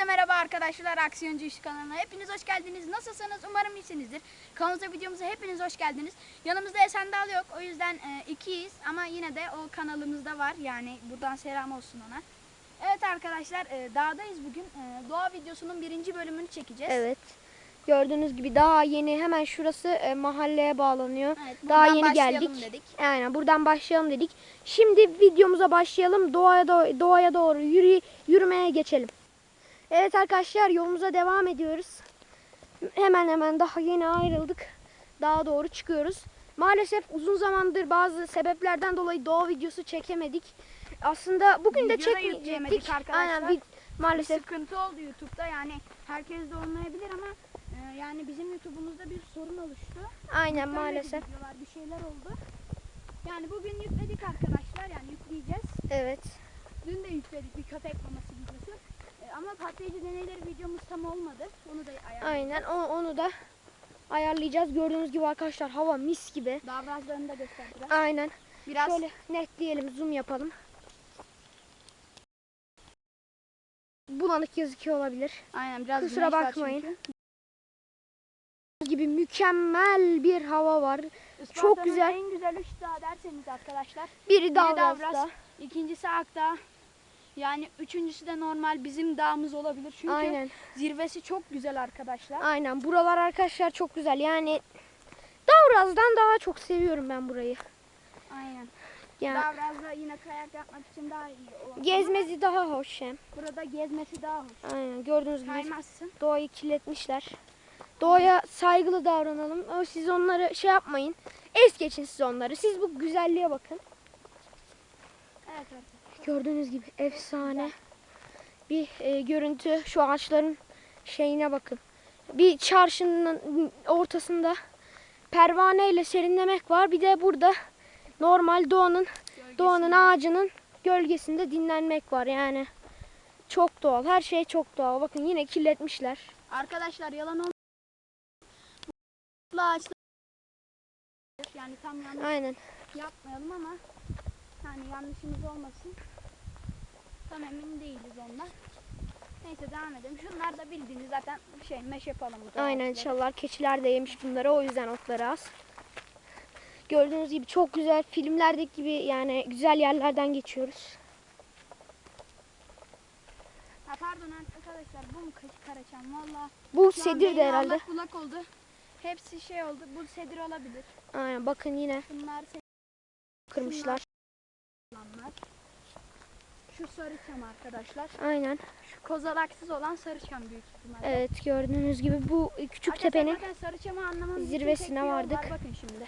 Herkese merhaba arkadaşlar Aksiyoncu İş kanalına. Hepiniz hoş geldiniz. Nasılsınız? Umarım iyisinizdir. Kanalımıza videomuza hepiniz hoş geldiniz. Yanımızda Esen Dal yok. O yüzden e, ikiyiz ama yine de o kanalımızda var. Yani buradan selam olsun ona. Evet arkadaşlar e, dağdayız bugün. E, doğa videosunun birinci bölümünü çekeceğiz. Evet. Gördüğünüz gibi daha yeni hemen şurası e, mahalleye bağlanıyor. Evet, daha yeni geldik. dedik. Aynen buradan başlayalım dedik. Şimdi videomuza başlayalım. Doğaya doğru, doğaya doğru yürü, yürümeye geçelim. Evet arkadaşlar yolumuza devam ediyoruz. Hemen hemen daha yeni ayrıldık. Daha doğru çıkıyoruz. Maalesef uzun zamandır bazı sebeplerden dolayı doğa videosu çekemedik. Aslında bugün de Video da yükleyemedik çekmeyecektik. arkadaşlar. Aynen vid- maalesef Sıkıntı oldu YouTube'da yani herkes de olmayabilir ama e, yani bizim YouTube'umuzda bir sorun oluştu. aynen Yüklenmedi maalesef. videolar, bir şeyler oldu. Yani bugün yükledik arkadaşlar yani yükleyeceğiz. Evet. Dün de yükledik bir köpek maması ama patlayıcı deneyleri videomuz tam olmadı. Onu da ayarladık. Aynen o- onu da ayarlayacağız. Gördüğünüz gibi arkadaşlar hava mis gibi. Davrazlarını da gösterdiler. Aynen. Biraz Şöyle netleyelim, zoom yapalım. Bulanık gözüküyor olabilir. aynen biraz Kusura bakmayın. gibi mükemmel bir hava var. Isparta'nın güzel. En güzel üç dağ derseniz arkadaşlar. Biri Davraz, Davraz'da. ikincisi Akdağ. Yani üçüncüsü de normal bizim dağımız olabilir. Çünkü Aynen. zirvesi çok güzel arkadaşlar. Aynen. Buralar arkadaşlar çok güzel. Yani Davraz'dan daha çok seviyorum ben burayı. Aynen. Yani Davraz'da yine kayak yapmak için daha iyi olan. gezmesi daha hoş hem. Burada gezmesi daha hoş. Aynen. Gördüğünüz gibi Kaymazsın. doğayı kirletmişler. Doğaya saygılı davranalım. Ama siz onları şey yapmayın. Es geçin siz onları. Siz bu güzelliğe bakın. Gördüğünüz gibi efsane bir e, görüntü. Şu ağaçların şeyine bakın. Bir çarşının ortasında pervane ile serinlemek var. Bir de burada normal doğanın doğanın ağacının gölgesinde dinlenmek var. Yani çok doğal. Her şey çok doğal. Bakın yine kirletmişler. Arkadaşlar yalan olmasın. Bu ağaçlar yani tam yanlış Aynen. yapmayalım ama yani yanlışımız olmasın. Tam emin değiliz ondan. Neyse devam edelim. Şunlar da bildiğiniz zaten şey meşe palamut. Aynen inşallah keçiler de yemiş bunları o yüzden otları az. Gördüğünüz gibi çok güzel filmlerdeki gibi yani güzel yerlerden geçiyoruz. Ha, pardon arkadaşlar bu mu kaç karaçam valla. Bu şu an sedir de beynim herhalde. allak bullak oldu. Hepsi şey oldu. Bu sedir olabilir. Aynen bakın yine Bunlar sedir kırmışlar. Şu sarı çam arkadaşlar. Aynen. Şu kozalaksız olan sarı çam büyük ihtimalle. Evet gördüğünüz gibi bu küçük Arkadaşlar tepenin sarı çamı anlamamız için zirvesine vardık. Var. Bakın şimdi.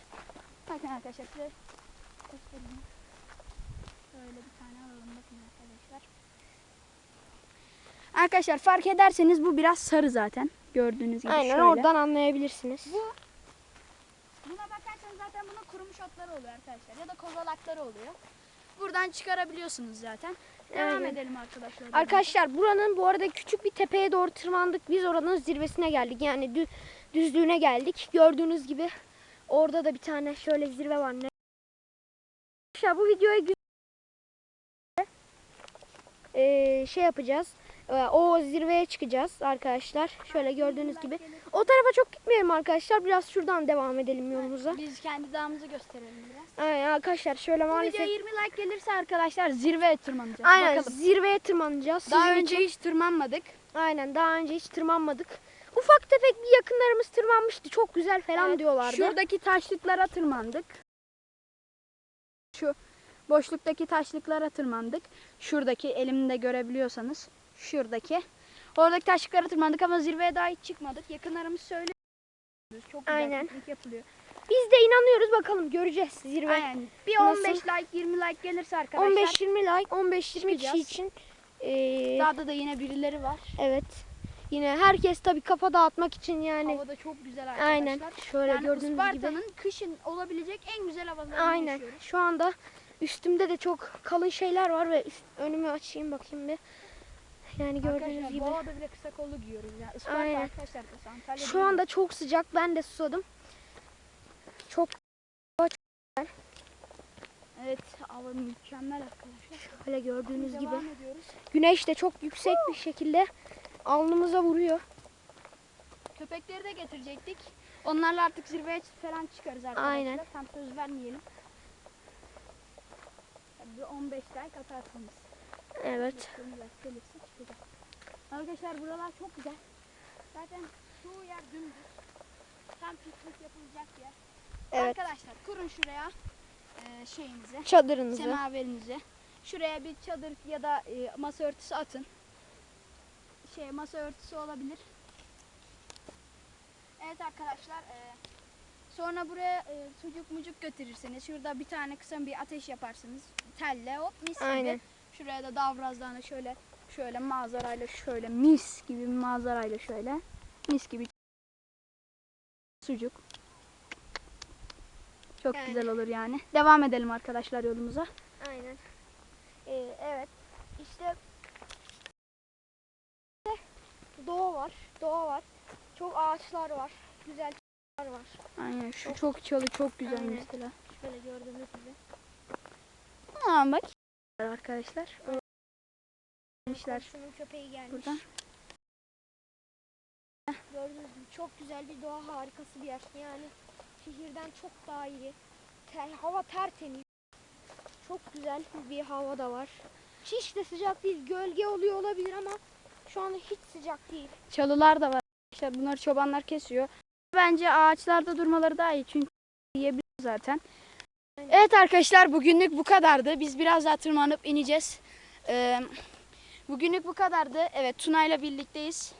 Bakın arkadaşlar size göstereyim. Böyle bir tane alalım bakın arkadaşlar. Arkadaşlar fark ederseniz bu biraz sarı zaten. Gördüğünüz gibi aynen şöyle. oradan anlayabilirsiniz. Bu buna bakarsanız zaten bunun kurumuş otları oluyor arkadaşlar ya da kozalakları oluyor. Buradan çıkarabiliyorsunuz zaten. Devam Aynen. edelim arkadaşlar. Arkadaşlar buranın bu arada küçük bir tepeye doğru tırmandık. Biz oranın zirvesine geldik. Yani dü- düzlüğüne geldik. Gördüğünüz gibi orada da bir tane şöyle zirve var. Arkadaşlar bu videoya Ee, şey yapacağız. Ee, O zirveye çıkacağız arkadaşlar. Şöyle gördüğünüz gibi. O tarafa çok gitmeyelim arkadaşlar. Biraz şuradan devam edelim yolumuza. Biz kendi dağımızı gösterelim biraz. Aynen arkadaşlar şöyle Bu maalesef. videoya 20 like gelirse arkadaşlar zirveye tırmanacağız. Aynen Bakalım. zirveye tırmanacağız. Daha Sizin önce için- hiç tırmanmadık. Aynen daha önce hiç tırmanmadık. Ufak tefek bir yakınlarımız tırmanmıştı. Çok güzel falan Evet, diyorlardı. Şuradaki taşlıklara tırmandık. Şu boşluktaki taşlıklara tırmandık. Şuradaki elimde görebiliyorsanız. Şuradaki. Oradaki taşlıklara tırmandık ama zirveye daha hiç çıkmadık. Yakınlarımız söylüyor. Çok güzel Aynen. piknik yapılıyor. Biz de inanıyoruz bakalım göreceğiz zirve. Aynen. Bir Nasıl? 15 like 20 like gelirse arkadaşlar. 15-20 like 15-20 kişi için ee, Dağda da yine birileri var. evet. Yine herkes tabii kafa dağıtmak için yani Hava da çok güzel arkadaşlar. aynen şöyle Yani gördüğünüz gibi. Isparta'nın kışın olabilecek en güzel havalarını Aynen. yaşıyoruz. Şu anda üstümde de çok kalın şeyler var ve üst, önümü açayım bakayım bir. Yani gördüğünüz Arkadaşlar gibi. havada bile kısa kollu giyiyoruz. Yani Isparta Aynen. arkadaşlar Antalya Şu anda çok sıcak. Ben de susadım. Çok Evet hava mükemmel arkadaşlar. böyle gördüğünüz gibi. Güneş de çok yüksek bir şekilde alnımıza vuruyor. Köpekleri de getirecektik. Onlarla artık zirveye falan çıkarız arkadaşlar. Aynen. Tam söz vermeyelim. Bir 15 like atarsınız. Evet. Arkadaşlar buralar çok güzel. Zaten şu yer dümdüz. Tam piknik yapılacak yer. Evet. Arkadaşlar kurun şuraya e, şeyinizi, Çadırınızı. semaverinizi. Şuraya bir çadır ya da e, masa örtüsü atın. Şey masa örtüsü olabilir. Evet arkadaşlar. e, sonra buraya e, sucuk mucuk götürürseniz şurada bir tane kısa bir ateş yaparsınız. Telle hop mis gibi. Aynen. Şuraya da davrazlarını şöyle şöyle manzarayla şöyle mis gibi manzarayla şöyle mis gibi sucuk. Çok Yani. güzel olur yani. Devam edelim arkadaşlar yolumuza. Aynen. Ee, evet. İşte doğa var. Doğa var. Çok ağaçlar var. Güzel var. Aynen şu çok çalı çok güzel Aynen. mesela. Şöyle gördüğünüz gibi. Aa bak. Arkadaşlar. Gelmişler Komşunun köpeği gelmiş. buradan. Gördüğünüz gibi çok güzel bir doğa harikası bir yer. Yani şehirden çok daha iyi. Ter- hava tertemiz. Çok güzel bir hava da var. Hiç de sıcak değil. Gölge oluyor olabilir ama şu anda hiç sıcak değil. Çalılar da var. arkadaşlar. bunları çobanlar kesiyor. Bence ağaçlarda durmaları daha iyi çünkü yiyebiliyor zaten. Evet arkadaşlar bugünlük bu kadardı. Biz biraz daha tırmanıp ineceğiz. Ee, bugünlük bu kadardı. Evet Tuna ile birlikteyiz.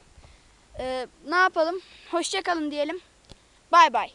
Ee, ne yapalım? Hoşçakalın diyelim. Bay bay.